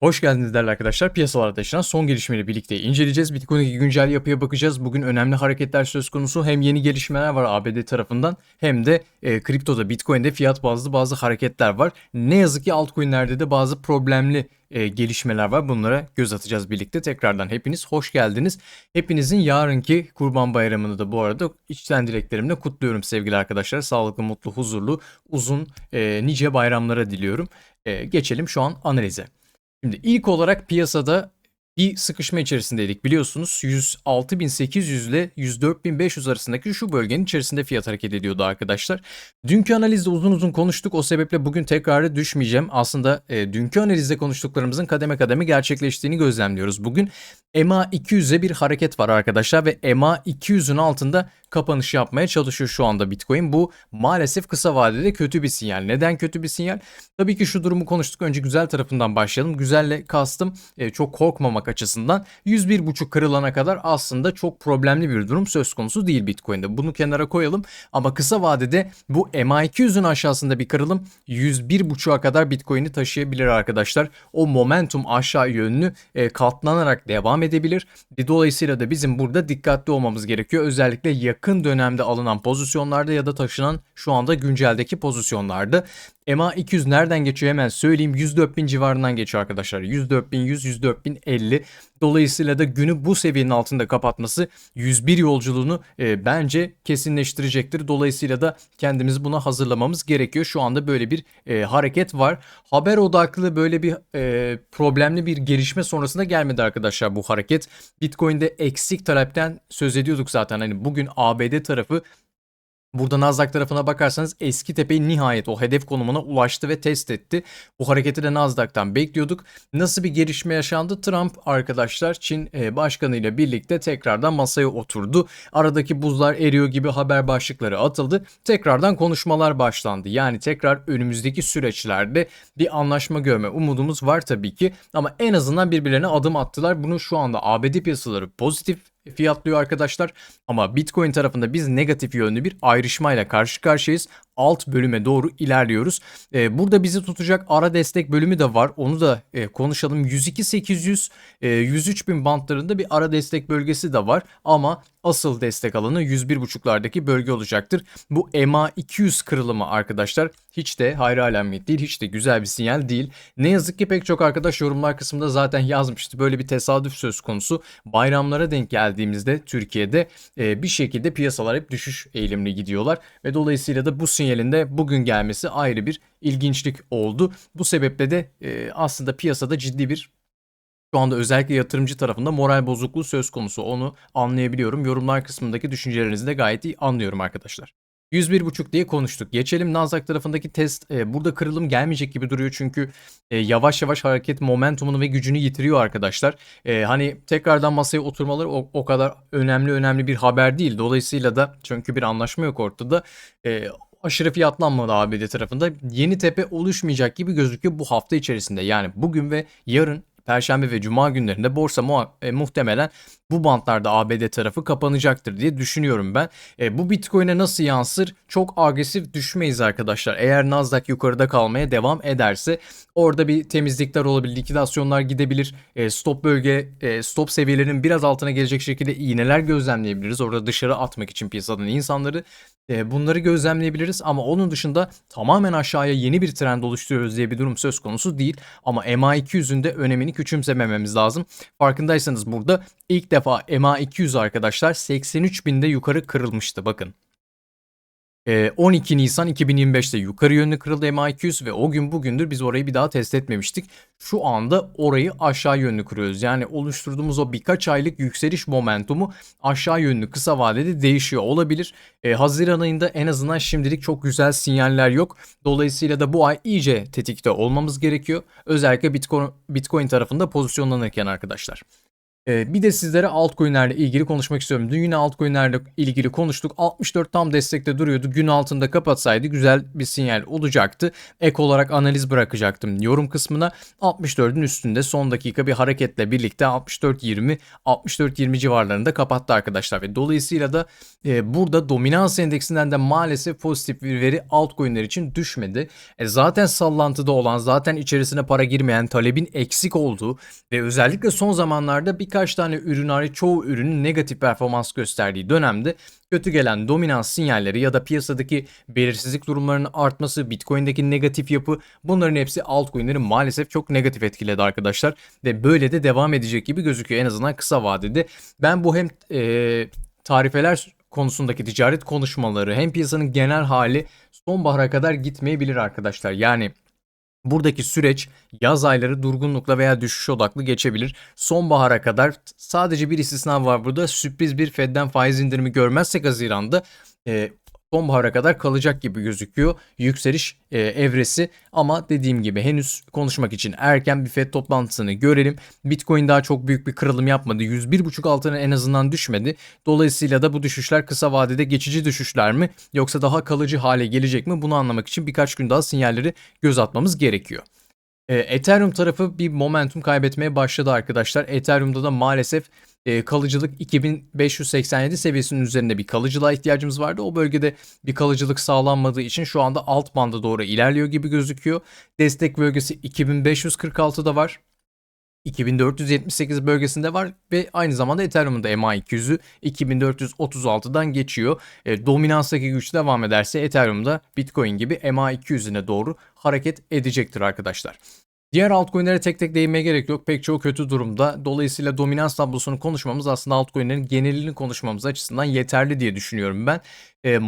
Hoş geldiniz değerli arkadaşlar. Piyasalarda yaşanan son gelişmeleri birlikte inceleyeceğiz. Bitcoin'deki güncel yapıya bakacağız. Bugün önemli hareketler söz konusu. Hem yeni gelişmeler var ABD tarafından hem de e, kriptoda Bitcoin'de fiyat bazlı bazı hareketler var. Ne yazık ki altcoin'lerde de bazı problemli e, gelişmeler var. Bunlara göz atacağız birlikte. Tekrardan hepiniz hoş geldiniz. Hepinizin yarınki Kurban Bayramı'nı da bu arada içten dileklerimle kutluyorum sevgili arkadaşlar. Sağlıklı, mutlu, huzurlu, uzun, e, nice bayramlara diliyorum. E, geçelim şu an analize. Şimdi ilk olarak piyasada bir sıkışma içerisindeydik biliyorsunuz. 106.800 ile 104.500 arasındaki şu bölgenin içerisinde fiyat hareket ediyordu arkadaşlar. Dünkü analizde uzun uzun konuştuk. O sebeple bugün tekrarı düşmeyeceğim. Aslında e, dünkü analizde konuştuklarımızın kademe kademe gerçekleştiğini gözlemliyoruz. Bugün EMA 200'e bir hareket var arkadaşlar ve EMA 200'ün altında kapanış yapmaya çalışıyor şu anda Bitcoin. Bu maalesef kısa vadede kötü bir sinyal. Neden kötü bir sinyal? Tabii ki şu durumu konuştuk. Önce güzel tarafından başlayalım. Güzelle kastım e, çok korkmamak açısından 101.5 kırılana kadar aslında çok problemli bir durum söz konusu değil Bitcoin'de. Bunu kenara koyalım ama kısa vadede bu MA200'ün aşağısında bir kırılım 101.5'a kadar Bitcoin'i taşıyabilir arkadaşlar. O momentum aşağı yönlü e, katlanarak devam edebilir. Dolayısıyla da bizim burada dikkatli olmamız gerekiyor. Özellikle yakın dönemde alınan pozisyonlarda ya da taşınan şu anda günceldeki pozisyonlarda. EMA 200 nereden geçiyor hemen söyleyeyim. 104.000 civarından geçiyor arkadaşlar. 104.100, 104.050. Dolayısıyla da günü bu seviyenin altında kapatması 101 yolculuğunu e, bence kesinleştirecektir. Dolayısıyla da kendimizi buna hazırlamamız gerekiyor. Şu anda böyle bir e, hareket var. Haber odaklı böyle bir e, problemli bir gelişme sonrasında gelmedi arkadaşlar bu hareket. Bitcoin'de eksik talepten söz ediyorduk zaten. Hani bugün ABD tarafı Burada Nasdaq tarafına bakarsanız eski tepeyi nihayet o hedef konumuna ulaştı ve test etti. Bu hareketi de Nasdaq'tan bekliyorduk. Nasıl bir gelişme yaşandı? Trump arkadaşlar Çin e, başkanı ile birlikte tekrardan masaya oturdu. Aradaki buzlar eriyor gibi haber başlıkları atıldı. Tekrardan konuşmalar başlandı. Yani tekrar önümüzdeki süreçlerde bir anlaşma görme umudumuz var tabii ki. Ama en azından birbirlerine adım attılar. Bunu şu anda ABD piyasaları pozitif fiyatlıyor arkadaşlar. Ama Bitcoin tarafında biz negatif yönlü bir ayrışmayla karşı karşıyayız. Alt bölüme doğru ilerliyoruz. Ee, burada bizi tutacak ara destek bölümü de var. Onu da e, konuşalım. 102.800 e, 103.000 bantlarında bir ara destek bölgesi de var. Ama asıl destek alanı 101.5'lardaki bölge olacaktır. Bu EMA 200 kırılımı arkadaşlar hiç de hayra alamet değil. Hiç de güzel bir sinyal değil. Ne yazık ki pek çok arkadaş yorumlar kısmında zaten yazmıştı. Böyle bir tesadüf söz konusu. Bayramlara denk geldiğimizde Türkiye'de e, bir şekilde piyasalar hep düşüş eğilimli gidiyorlar. Ve dolayısıyla da bu sinyalinde bugün gelmesi ayrı bir ilginçlik oldu. Bu sebeple de e, aslında piyasada ciddi bir şu anda özellikle yatırımcı tarafında moral bozukluğu söz konusu. Onu anlayabiliyorum. Yorumlar kısmındaki düşüncelerinizi de gayet iyi anlıyorum arkadaşlar. 101.5 diye konuştuk. Geçelim Nasdaq tarafındaki test. E, burada kırılım gelmeyecek gibi duruyor çünkü e, yavaş yavaş hareket momentumunu ve gücünü yitiriyor arkadaşlar. E, hani tekrardan masaya oturmaları o, o kadar önemli önemli bir haber değil. Dolayısıyla da çünkü bir anlaşma yok ortada. E, aşırı fiyatlanmadı ABD tarafında. Yeni tepe oluşmayacak gibi gözüküyor bu hafta içerisinde. Yani bugün ve yarın Perşembe ve Cuma günlerinde borsa mu e, muhtemelen bu bantlarda ABD tarafı kapanacaktır diye düşünüyorum ben. E, bu Bitcoin'e nasıl yansır? Çok agresif düşmeyiz arkadaşlar. Eğer Nasdaq yukarıda kalmaya devam ederse orada bir temizlikler olabilir, likidasyonlar gidebilir. E, stop bölge, e, stop seviyelerinin biraz altına gelecek şekilde iğneler gözlemleyebiliriz. Orada dışarı atmak için piyasadan insanları e, bunları gözlemleyebiliriz ama onun dışında tamamen aşağıya yeni bir trend oluşturuyoruz diye bir durum söz konusu değil. Ama MA200'ün de önemini küçümsemememiz lazım. Farkındaysanız burada ilk defa MA200 arkadaşlar 83 binde yukarı kırılmıştı bakın. 12 ee, Nisan 2025'te yukarı yönlü kırıldı MA200 ve o gün bugündür biz orayı bir daha test etmemiştik. Şu anda orayı aşağı yönlü kırıyoruz. Yani oluşturduğumuz o birkaç aylık yükseliş momentumu aşağı yönlü kısa vadede değişiyor olabilir. Ee, Haziran ayında en azından şimdilik çok güzel sinyaller yok. Dolayısıyla da bu ay iyice tetikte olmamız gerekiyor. Özellikle Bitcoin, Bitcoin tarafında pozisyonlanırken arkadaşlar. Ee, bir de sizlere altcoin'lerle ilgili konuşmak istiyorum. Dün yine altcoin'lerle ilgili konuştuk. 64 tam destekte duruyordu. Gün altında kapatsaydı güzel bir sinyal olacaktı. Ek olarak analiz bırakacaktım yorum kısmına. 64'ün üstünde son dakika bir hareketle birlikte 64.20 64.20 civarlarında kapattı arkadaşlar ve dolayısıyla da e, burada dominans endeksinden de maalesef pozitif bir veri altcoin'ler için düşmedi. E, zaten sallantıda olan, zaten içerisine para girmeyen, talebin eksik olduğu ve özellikle son zamanlarda birkaç tane ürün hariç çoğu ürünün negatif performans gösterdiği dönemde kötü gelen dominans sinyalleri ya da piyasadaki belirsizlik durumlarının artması, Bitcoin'deki negatif yapı bunların hepsi altcoin'leri maalesef çok negatif etkiledi arkadaşlar. Ve böyle de devam edecek gibi gözüküyor en azından kısa vadede. Ben bu hem e, tarifeler konusundaki ticaret konuşmaları hem piyasanın genel hali sonbahara kadar gitmeyebilir arkadaşlar. Yani Buradaki süreç yaz ayları durgunlukla veya düşüş odaklı geçebilir. Sonbahara kadar sadece bir istisna var burada. Sürpriz bir Fed'den faiz indirimi görmezsek Haziran'da e, sonbahara kadar kalacak gibi gözüküyor yükseliş e, evresi ama dediğim gibi henüz konuşmak için erken bir FED toplantısını görelim. Bitcoin daha çok büyük bir kırılım yapmadı. 101.5 altına en azından düşmedi. Dolayısıyla da bu düşüşler kısa vadede geçici düşüşler mi yoksa daha kalıcı hale gelecek mi bunu anlamak için birkaç gün daha sinyalleri göz atmamız gerekiyor. E, Ethereum tarafı bir momentum kaybetmeye başladı arkadaşlar. Ethereum'da da maalesef e, kalıcılık 2587 seviyesinin üzerinde bir kalıcılığa ihtiyacımız vardı. O bölgede bir kalıcılık sağlanmadığı için şu anda alt banda doğru ilerliyor gibi gözüküyor. Destek bölgesi 2546'da var. 2478 bölgesinde var ve aynı zamanda Ethereum'un da MA200'ü 2436'dan geçiyor. E, dominanstaki güç devam ederse Ethereum'da Bitcoin gibi MA200'üne doğru hareket edecektir arkadaşlar. Diğer altcoin'lere tek tek değinmeye gerek yok. Pek çoğu kötü durumda. Dolayısıyla dominans tablosunu konuşmamız aslında altcoin'lerin genelini konuşmamız açısından yeterli diye düşünüyorum ben. E,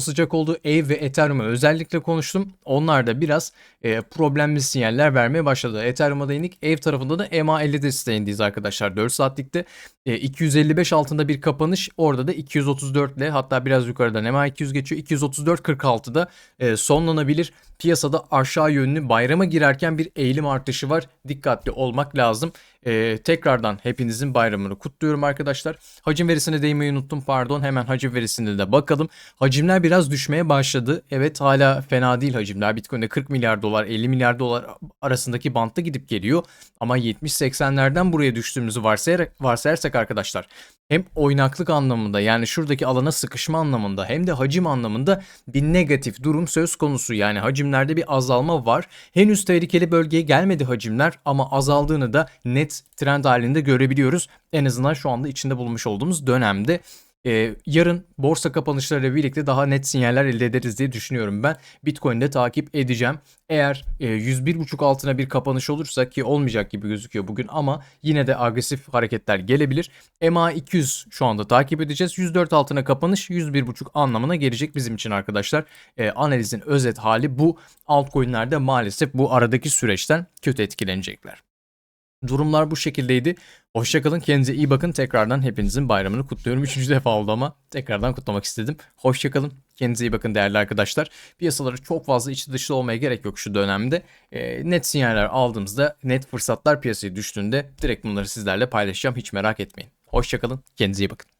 sıcak olduğu Ave ve Ethereum'u özellikle konuştum. Onlar da biraz e, problemli sinyaller vermeye başladı. Ethereum'a değindik. Ave tarafında da MA50 desteğindeyiz arkadaşlar 4 saatlikte. E, 255 altında bir kapanış. Orada da 234 ile hatta biraz yukarıdan MA200 geçiyor. 234.46'da e, sonlanabilir. Piyasada aşağı yönlü bayrama girerken bir eğilim artışı var. Dikkatli olmak lazım. Ee, tekrardan hepinizin bayramını kutluyorum arkadaşlar. Hacim verisine değinmeyi unuttum pardon. Hemen hacim verisine de bakalım. Hacimler biraz düşmeye başladı. Evet hala fena değil hacimler. Bitcoin'de 40 milyar dolar 50 milyar dolar arasındaki bantta gidip geliyor. Ama 70-80'lerden buraya düştüğümüzü varsayarak, varsayarsak arkadaşlar hem oynaklık anlamında yani şuradaki alana sıkışma anlamında hem de hacim anlamında bir negatif durum söz konusu. Yani hacimlerde bir azalma var. Henüz tehlikeli bölgeye gelmedi hacimler ama azaldığını da net trend halinde görebiliyoruz. En azından şu anda içinde bulunmuş olduğumuz dönemde. Ee, yarın borsa kapanışlarıyla birlikte daha net sinyaller elde ederiz diye düşünüyorum ben. Bitcoin'de takip edeceğim. Eğer e, 101.5 altına bir kapanış olursa ki olmayacak gibi gözüküyor bugün ama yine de agresif hareketler gelebilir. MA200 şu anda takip edeceğiz. 104 altına kapanış 101.5 anlamına gelecek bizim için arkadaşlar. E, analizin özet hali bu. Altcoin'lerde maalesef bu aradaki süreçten kötü etkilenecekler. Durumlar bu şekildeydi. Hoşçakalın, kendinize iyi bakın. Tekrardan hepinizin bayramını kutluyorum. Üçüncü defa oldu ama tekrardan kutlamak istedim. Hoşçakalın, kendinize iyi bakın değerli arkadaşlar. Piyasaları çok fazla içi dışlı olmaya gerek yok şu dönemde. E, net sinyaller aldığımızda, net fırsatlar piyasaya düştüğünde direkt bunları sizlerle paylaşacağım. Hiç merak etmeyin. Hoşçakalın, kendinize iyi bakın.